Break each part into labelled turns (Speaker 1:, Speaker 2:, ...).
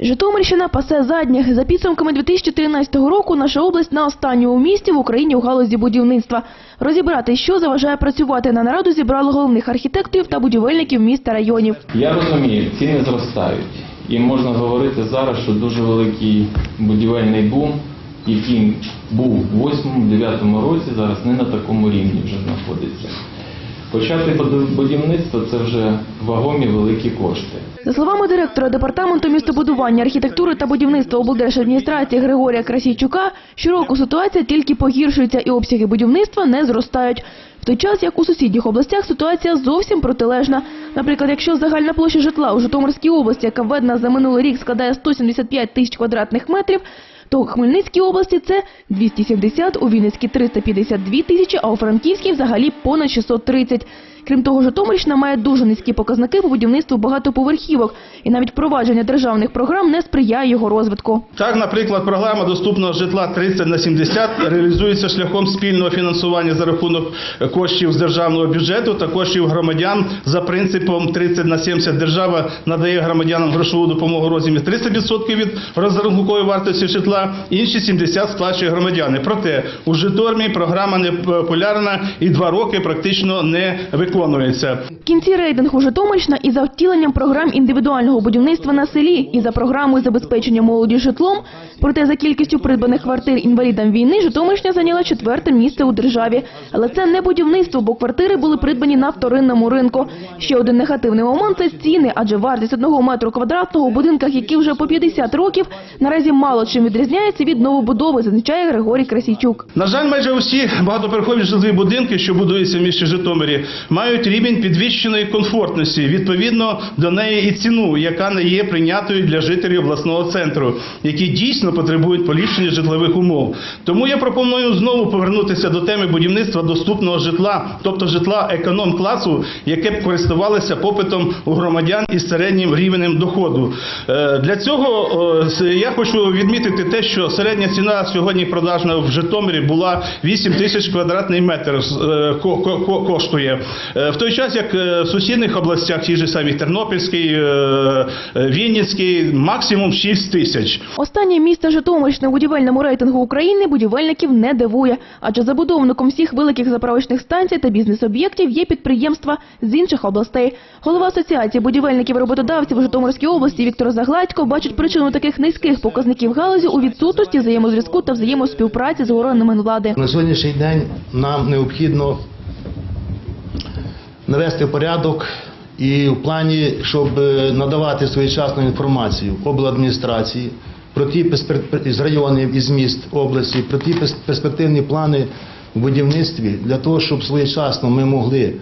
Speaker 1: Житомирщина пасе задніх. За підсумками 2013 року наша область на останньому місці в Україні у галузі будівництва. Розібрати, що заважає працювати на нараду, зібрали головних архітекторів та будівельників міст та районів.
Speaker 2: Я розумію, ціни зростають. І можна говорити зараз, що дуже великий будівельний бум, який був у 8-9 році, зараз не на такому рівні вже знаходиться. Почати будівництво це вже вагомі великі кошти.
Speaker 1: За словами директора департаменту містобудування, архітектури та будівництва облдержадміністрації Григорія Красійчука, щороку ситуація тільки погіршується і обсяги будівництва не зростають. В той час, як у сусідніх областях, ситуація зовсім протилежна. Наприклад, якщо загальна площа житла у Житомирській області, яка введена за минулий рік, складає 175 тисяч квадратних метрів, то у Хмельницькій області це 270, у Вінницькій 352 тисячі, а у Франківській взагалі понад 630. Крім того, Житомирщина має дуже низькі показники по будівництву багатоповерхівок, і навіть впровадження державних програм не сприяє його розвитку.
Speaker 3: Так, наприклад, програма доступного житла 30 на 70 реалізується шляхом спільного фінансування за рахунок коштів з державного бюджету та коштів громадян за принципом 30 на 70. Держава надає громадянам грошову допомогу в розмірі 30% від розрахункової вартості житла, інші 70 сплачує громадяни. Проте у Житомирі програма не популярна і два роки практично не виконується.
Speaker 1: В кінці рейтингу Житомирщина і за втіленням програм індивідуального будівництва на селі, і за програмою забезпечення молоді житлом. Проте за кількістю придбаних квартир інвалідам війни Житомирщина зайняла четверте місце у державі. Але це не будівництво, бо квартири були придбані на вторинному ринку. Ще один негативний момент – це ціни, адже вартість одного метру квадратного у будинках, які вже по 50 років, наразі мало чим відрізняється від новобудови, зазначає Григорій Красійчук.
Speaker 3: На жаль, майже усі багатоповерхові житлові будинки, що будуються в місті Житомирі, мають рівень підвищеної комфортності, відповідно до неї і ціну, яка не є прийнятою для жителів обласного центру, які дійсно потребують поліпшення житлових умов. Тому я пропоную знову повернутися до теми будівництва доступного житла, тобто житла економ-класу, яке б користувалося попитом у громадян із середнім рівнем доходу. Е, Для цього я хочу відмітити те, що середня ціна сьогодні продажна в Житомирі була 8 тисяч квадратний метр е, ко- ко- ко- коштує. Е, В той час, як е, в сусідніх областях, ті ж самі Тернопільський, е, Вінницький, максимум 6 тисяч.
Speaker 1: Останнє місце Житомирщини у будівельному рейтингу України будівельників не дивує, адже забудовником всіх великих заправочних станцій та бізнес-об'єктів є підприємства з інших областей. Голова Асоціації будівельників і роботодавців у Житомирській області Віктор Загладько бачить причину таких низьких показників галузі у відсутності взаємозв'язку та взаємоспівпраці з органами влади.
Speaker 4: На сьогоднішній день нам необхідно навести порядок і в плані, щоб е, надавати своєчасну інформацію обладміністрації про ті з районів із міст області, про ті перспективні плани в будівництві для того, щоб своєчасно ми могли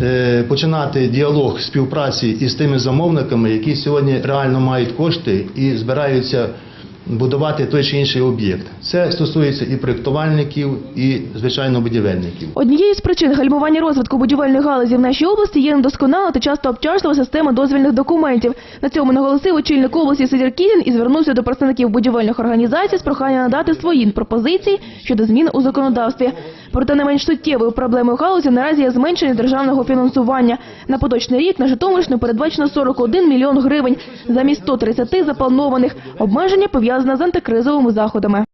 Speaker 4: е, починати діалог співпраці із тими замовниками, які сьогодні реально мають кошти і збираються будувати той чи інший об'єкт. Це стосується і проєктувальників, і звичайно будівельників.
Speaker 1: Однією з причин гальмування розвитку будівельної галузі в нашій області є недосконала та часто обтяжлива система дозвільних документів. На цьому наголосив очільник області Сидір Кізін і звернувся до представників будівельних організацій з проханням надати свої пропозиції щодо змін у законодавстві. Проте не менш суттєвою проблемою галузі наразі є зменшення державного фінансування. На поточний рік на Житомирщину передбачено 41 мільйон гривень замість 130 запланованих. Обмеження пов'язане з антикризовими заходами.